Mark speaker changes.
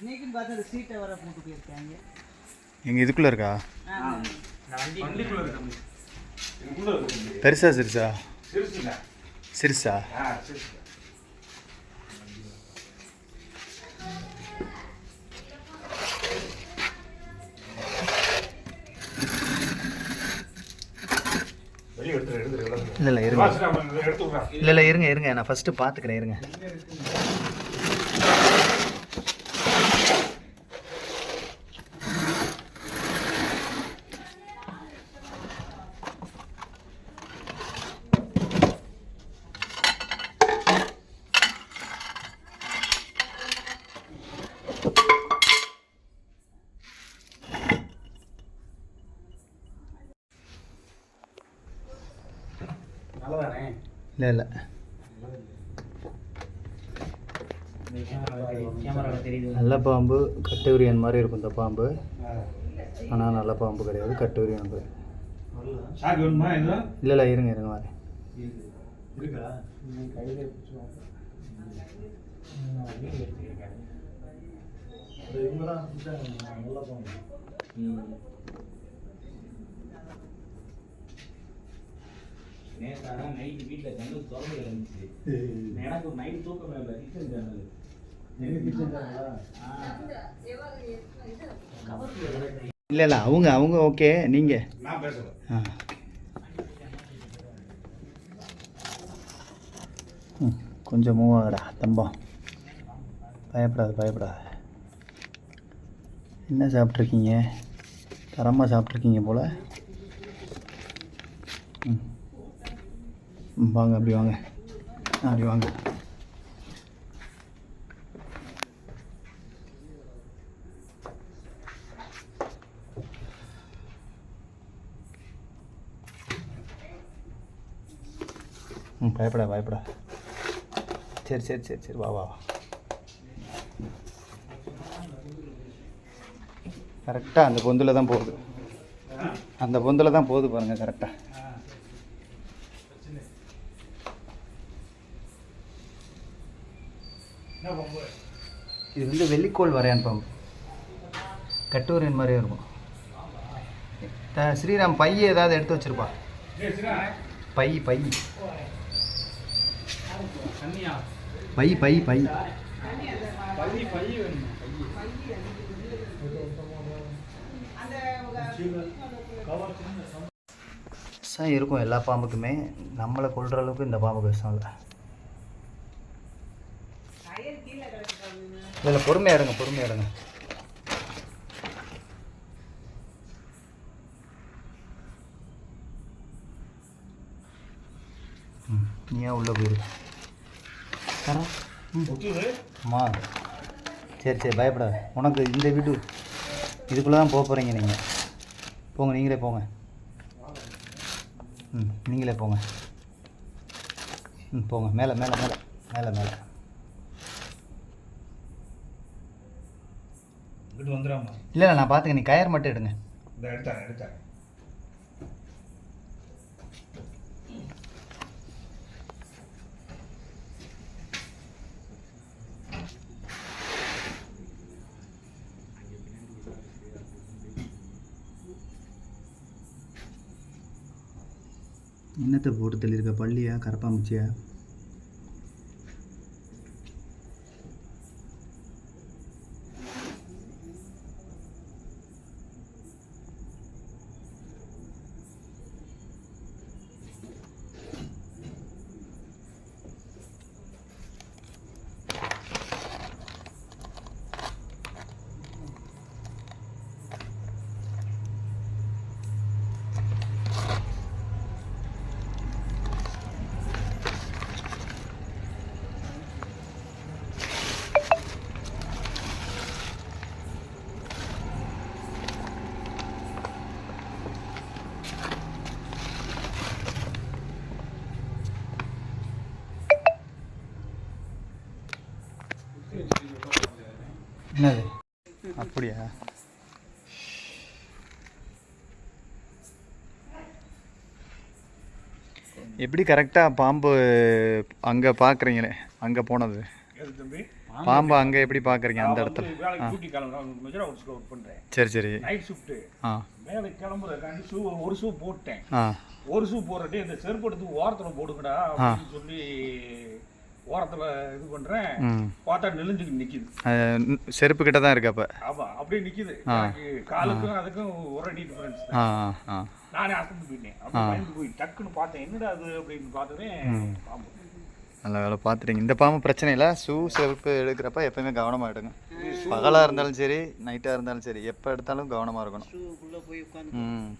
Speaker 1: இன்னைக்குன்னு பார்த்து அந்த சீட்டை வர போட்டு போயிருக்காங்க.
Speaker 2: எங்கள் இதுக்குள்ளே இருக்கா?
Speaker 3: வண்டிக்குள்ள இருக்கு இதுக்குள்ள இருக்கு
Speaker 2: பெருசா சிறுசா? சிறுசா? இல்லை இல்லை இருங்க. இல்லை இல்லை இருங்க இருங்க. நான் ஃபஸ்ட்டு பார்த்துக்கிறேன் இருங்க. இல்லை இல்லை. நல்ல பாம்பு கட்டுரியன் மாதிரி இருக்கும் இந்த பாம்பு. ஆனால் நல்ல பாம்பு கிடையாது கட்டுரியன் பாம்பு இல்லை இல்லை இருங்க இருங்க வரேன்.
Speaker 3: இருக்கா
Speaker 4: நேற்று நைட்டு வீட்டில் ஜன்னல் திறந்து கிடந்துச்சு. எனக்கு நைட் தூக்கம் இல்லை கிச்சன் ஜன்னல்
Speaker 2: இல்லை இல்லை அவங்க அவங்க ஓகே நீங்கள்
Speaker 3: நான்
Speaker 2: ஆ. கொஞ்சம் மூவ் ஆகுடா தம்பம் பயப்படாத பயப்படாத. என்ன சாப்பிட்ருக்கீங்க தரமாக சாப்பிட்ருக்கீங்க போல். ம், வாங்க அப்படி வாங்க. அப்படி வாங்க. ம் பயப்படா பயப்படா. சரி சரி சரி சரி வா வா வா. கரெக்டாக அந்த பொந்தில் தான் போகுது. அந்த பொந்தில் தான் போகுது பாருங்கள் கரெக்டாக
Speaker 3: என்ன பம்பு
Speaker 2: இது வந்து வெள்ளிக்கோள் வரையான் பாம்பு. கட்டுவரியன் மாதிரியே இருக்கும். த- ஸ்ரீராம் பை ஏதாவது எடுத்து வச்சிருப்பா. பை பை. பை பை பை. விஷம் இருக்கும் எல்லா பாம்புக்குமே. நம்மளை கொல்ற அளவுக்கு இந்த பாம்புக்கு விஷம் இல்லை இல்லை இல்லை பொறுமையாக இருங்க பொறுமையாக இருங்க. ம் நீ ஏன் உள்ளே போயிரு? அம்மா சரி சரி பயப்படாத. உனக்கு இந்த வீடு இதுக்குள்ளே தான் போக போகிறீங்க நீங்கள் போங்க நீங்களே போங்க. ம் நீங்களே போங்க. ம் போங்க. மேலே மேலே மேலே மேலே மேலே.
Speaker 3: இங்கிட்டு வந்துடாமா
Speaker 2: இல்லை இல்லை நான் பார்த்துக்க நீ கயர் மட்டும் எடுங்க.
Speaker 3: இந்த எடுத்தாங்க எடுத்தாங்க
Speaker 2: என்னத்தை போட்டு தள்ளியிருக்க? பள்ளியா கரப்பாம்பூச்சியா என்னது? அப்படியா? எப்படி கரெக்டாக பாம்பு அங்கே பார்க்குறீங்களே அங்கே போனது? பாம்பு அங்கே எப்படி பார்க்குறீங்க அந்த இடத்துல? சரி சரி.
Speaker 3: நைட் ஷிஃப்ட்
Speaker 2: ஆ.
Speaker 3: மேலே கிளம்புறதுக்காண்டி ஷூ ஒரு ஷூ போட்டேன். ஒரு ஷூ போடுறதே இந்த செருப்பு எடுத்து ஓரத்துல போடுங்கடா அப்படின்னு சொல்லி ஓரத்துல இது பண்றேன்.
Speaker 2: ம்.
Speaker 3: பார்த்தா நெளிஞ்சுக்கு நிக்குது.
Speaker 2: அது ந- செருப்பு கிட்ட தான் இருக்கு அப்போ.
Speaker 3: ஆமா அப்படியே நிக்குது. எனக்கு காலுக்கும் அதுக்கும் ஒரு அடி டிஃபரன்ஸ் நானே அசந்து போயிட்டேன். பயந்து போய் டக்குன்னு பார்த்தேன் என்னடா அது அப்படின்னு பார்த்ததே பாம்பு.
Speaker 2: நல்ல வேலை பார்த்துட்டீங்க. இந்த பாம்பு பிரச்சனை இல்லை. ஷூ செருப்பு எடுக்கிறப்ப எப்பயுமே கவனமாக எடுங்க பகலாக இருந்தாலும் சரி நைட்டாக இருந்தாலும் சரி எப்போ எடுத்தாலும் கவனமாக இருக்கணும். ம்.